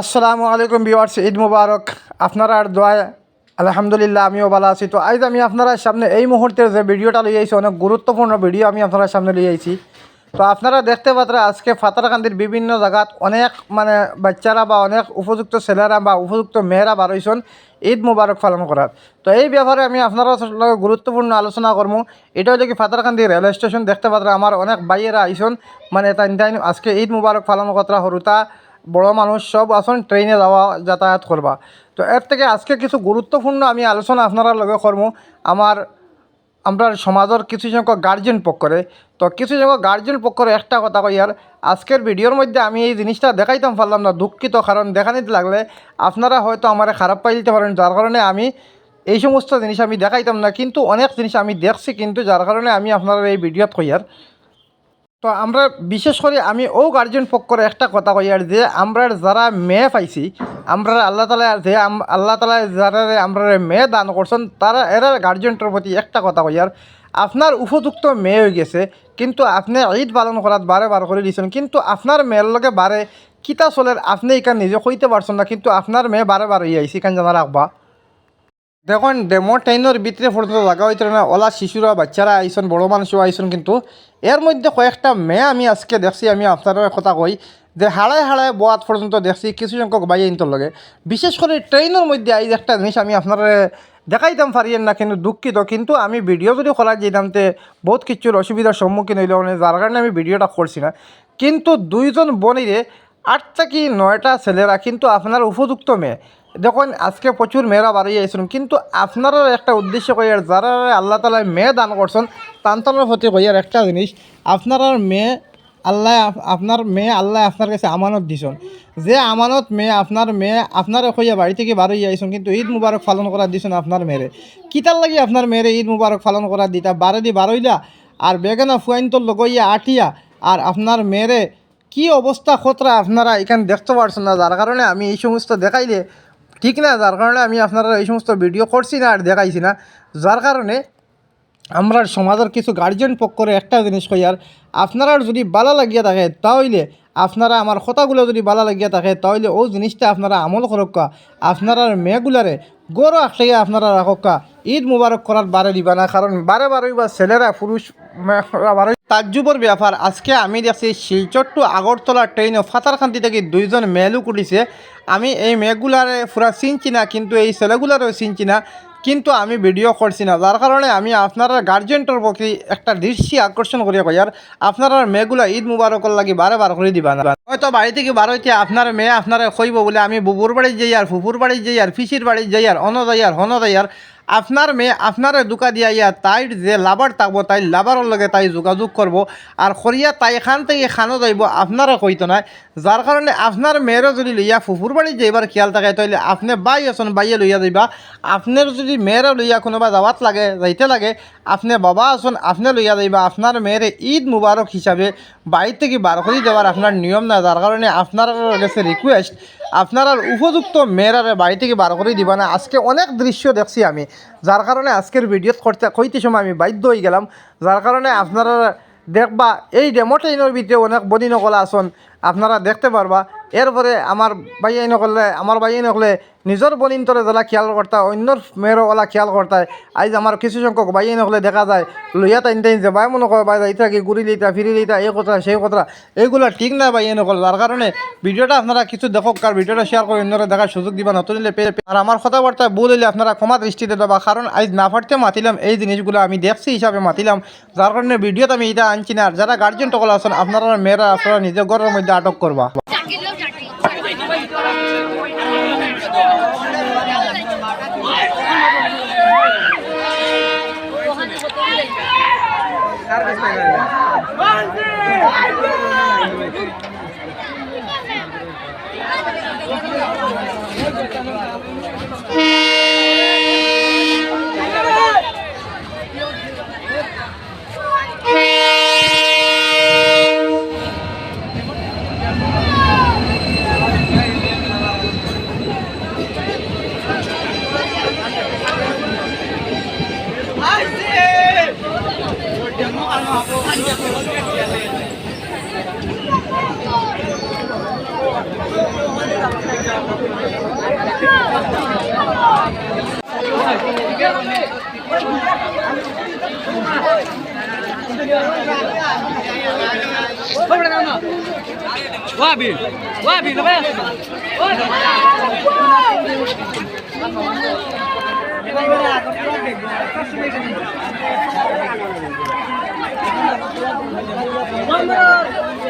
আসসালামু আলাইকুম বিওয়ার্স ঈদ মুবারক। আপনারা আর দোয়ায় আলহামদুলিল্লাহ, আমিও ভালো আছি। তো আজ আমি আপনারা সামনে এই মুহূর্তের যে ভিডিওটা লিয়ে আইছি অনেক গুরুত্বপূর্ণ ভিডিও আমি আপনারা সামনে লিয়ে আইছি তো আপনারা দেখতে পাত্রা আজকে ফাতারকান্দির বিভিন্ন জায়গাত অনেক মানে বাচ্চারা বা অনেক উপযুক্ত ছেলেরা বা উপযুক্ত মেয়েরা বার হইছেন ঈদ মুবারক পালন করার। তো এই ব্যাপারে আমি আপনারা গুরুত্বপূর্ণ আলোচনা করব। এটা হচ্ছে কি ফাতারকান্দি রেল স্টেশন, দেখতে পাত্রা আমার অনেক বাইয়েরা আইসন মানে তাই তাই আজকে ঈদ মুবারক পালন করা হরুতা। বড় মানুষ সব আসুন ট্রেনে যাওয়া, যাতায়াত করবা। তো এর থেকে আজকে কিছু গুরুত্বপূর্ণ আমি আলোচনা আপনারা লগে করব। আমার আমরা সমাজের কিছু সংখ্যক গার্জেন পক্ষরে তো কিছু সংখ্যক গার্জেন পক্ষরে একটা কথা কই আর, আজকের ভিডিওর মধ্যে আমি এই জিনিসটা দেখাইতাম পারলাম না, দুঃখিত, কারণ দেখা নিতে লাগলে আপনারা হয়তো আমার খারাপ পাই দিতে পারেন, যার কারণে আমি এই সমস্ত জিনিস আমি দেখাইতাম না, কিন্তু অনেক জিনিস আমি দেখছি, কিন্তু যার কারণে আমি আপনারা এই ভিডিওত কই আর। তো আমরা বিশেষ করে আমি ও গার্জেন পক্ষরে একটা কথা কই আর যে আমরা যারা মেয়ে পাইছি আমরা আল্লাহ তালা যে আল্লাহ তালা যারা আমরা মেয়ে দান করছেন, তারা, এরা গার্জেনটার প্রতি একটা কথা কই আর, আপনার উপযুক্ত মেয়ে হয়ে গেছে, কিন্তু আপনি ঈদ পালন করাত বারে বার করে দিয়েছেন, কিন্তু আপনার মেয়ের লগে বারে কিতা চলের আপনি এখান নিজে কইতে পারছেন না, কিন্তু আপনার মেয়ে বারে বার হয়ে আইসি এখান জানা রাখবা। দেখুন ডেমো ট্রেনের ভিতরে পর্যন্ত লাগা হইতে না, ওলা শিশুরা, বাচ্চারা আইসন, বড় মানুষও আইসন কিন্তু। এর মধ্যে কয়েকটা মেয়ে আমি আজকে দেখছি, আমি আপনার কথা কই। যে হাড়ায় হাড়ায় বোয়াত পর্যন্ত দেখছি, কিছু সংখ্যক বাই আইনতর লগে। বিশেষ করে ট্রেনের মধ্যে আইজ একটা জিনিস আমি আপনার দেখাইতাম, পারিয়েন না, কিন্তু দুঃখিত। কিন্তু আমি ভিডিও যদি করা যেতাম, তে বহুত কিছুর অসুবিধার সম্মুখীন হইল মানে যার কারণে আমি ভিডিওটা করছি না। কিন্তু দুইজন বনিরে আটটা কি নয়টা ছেলেরা কিন্তু আপনার উপযুক্ত মেয়ে। দেখুন আজকে প্রচুর মেয়েরা বাড়ি আইসুন, কিন্তু আপনারা একটা উদ্দেশ্য কইয়ার, যারা আল্লাহ তালা মেয়ে দান করছেন তান্তানোর প্রতি কইয়ার একটা জিনিস আপনার মেয়ে আল্লাহ আপ- আপনার মেয়ে আল্লাহ আপনার কাছে আমানত দিছেন। যে আমানত মেয়ে আপনার মেয়ে, আপনার কইয়া বাড়ি থেকে বারো আইসুন, কিন্তু ঈদ মুবারক পালন করা দিছেন আপনার মেয়েরে। কিতার লাগি আপনার মেয়েরে ঈদ মুবারক পালন করা দিতা? বারে দি বারোইলা, আর বেগানা ফুয়াইন তোর লগইয়া আটিয়া, আর আপনার মেয়েরে কি অবস্থা খতরা আপনারা এখানে দেখতে পারছেন না, যার কারণে আমি এই সমস্ত দেখাইলে ঠিক না, যার কারণে আমি আপনারা এই সমস্ত ভিডিও করছি না আর দেখাইছি না। যার কারণে আমরা সমাজের কিছু গার্জেন পক্ষরে একটা জিনিস কই, আর আপনারা যদি বালা লাগিয়া থাকে তাহলে আপনারা আমার কথাগুলো যদি বালা লাগিয়া থাকে তাহলে ও জিনিসটা আপনারা আমল করক্কা। আপনারা মেয়েগুলারে গরো আটকে আপনারা রাখক্কা। ঈদ মুবারক করার বারে দিবা না, কারণ বারে বারেই বা ছেলেরা, পুরুষ তাজ্জুবর ব্যাপার। আজকে আমি দেখছি শিলচর টু আগরতলা ট্রেনে ফাতারখান্তি থেকে দুইজন মেয়েলুক উঠিছে। আমি এই মেয়েগুলারে পুরা চিনছি না, কিন্তু এই ছেলেগুলারও চিনছি না, কিন্তু আমি ভিডিও করছি না। যার কারণে আমি আপনারা গার্জেন্টর প্রতি একটা দৃষ্টি আকর্ষণ করিয়া কই, আর আপনারা মেয়েগুলা ঈদ মুবারকর লাগি বারে বার করে দিবা না। হয়তো বাড়ি থেকে বার হইতে আপনার মেয়ে আপনারা কইব বলে আমি বুবুর বাড়ি যাই, আর ফুপুর বাড়ি যাই, আর ফিসির বাড়ি যাই, আর অন যাই আর হন যাই আর আপনার মেয়ে আপনার দুকা দিয়া ইয়া তাই যে লাভার থাকব তাই লাভারের লগে তাই যোগাযোগ করব আর খরিয়া তাই এখান থেকে খানো যাইব, আপনারা কইতো না যার কারণে আপনার মেয়েরও যদি লইয়া ফুফুর বাড়ি যাইবার খেয়াল থাকে তাহলে আপনি বাই আছেন বাইয়ে লইয়া যাইবা। আপনার যদি মেয়েরা লইয়া কোনোবা যাওয়াত লাগে, যাইতে লাগে, আপনি বাবা আছেন আপনি লইয়া যাইবা। আপনার মেয়েরে ঈদ মুবারক হিসাবে বাড়ি থেকে বার করে দেওয়ার আপনার নিয়ম না যার কারণে আপনার কাছে রিকোয়েস্ট আপনার উপযুক্ত মেয়েরারে বাড়ি থেকে বার করে দিবা না। আজকে অনেক দৃশ্য দেখছি আমি। যার কারণে আজকের ভিডিও করতে কইতে সময় আমি বাধ্য হয়ে গেলাম। যার কারণে আপনারা দেখবা, এই ডেমো ট্রেনের ভিতরে অনেক বদিনকলা আসন আপনারা দেখতে পারবা। এরপরে আমার বাইয়াই নকলে আমার বাইয়াই নকলে নিজের বনিন্তরে যারা খেয়াল করতা, অন্যর মেয়েরও ওলা খেয়াল করতায়। আজ আমার কিছু সংখ্যক বাইয়াই নকলে দেখা যায়, লইয়া টাইন টাইন যে বাই মনে করে বাই ইতা কি ঘুরি লইতা, ফিরি লইতা, এই কথা, সেই কথা। এইগুলো ঠিক না বাইয়াই নকল যার কারণে ভিডিওটা আপনারা কিছু দেখক, আর ভিডিওটা শেয়ার করে অন্যরা দেখার সুযোগ দিবা নতুন হলে পেয়ে আর আমার কথাবার্তা ভুল হইলে আপনারা ক্ষমা দৃষ্টিতে দেবা, কারণ আজ না ফাটতে মাতিলাম এই জিনিসগুলো, আমি দেখছি হিসাবে মাতিলাম। যার কারণে ভিডিওতে আমি এটা আনছি না। আর যারা গার্জেন টকল আছেন, আপনারা মেয়েরা, আপনারা নিজের ঘরের মধ্যে আজকে আটক করবা Gracias. Wabi, wabi,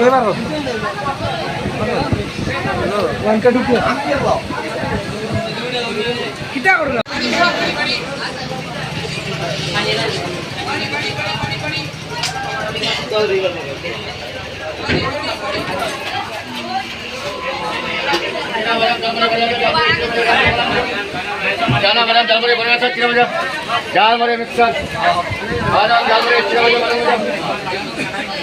na ba? जाना मैडम जाल मरे बने सर चिरा जाल मरे मिक्सर आना जाल मरे चिरा मरे जाना मरे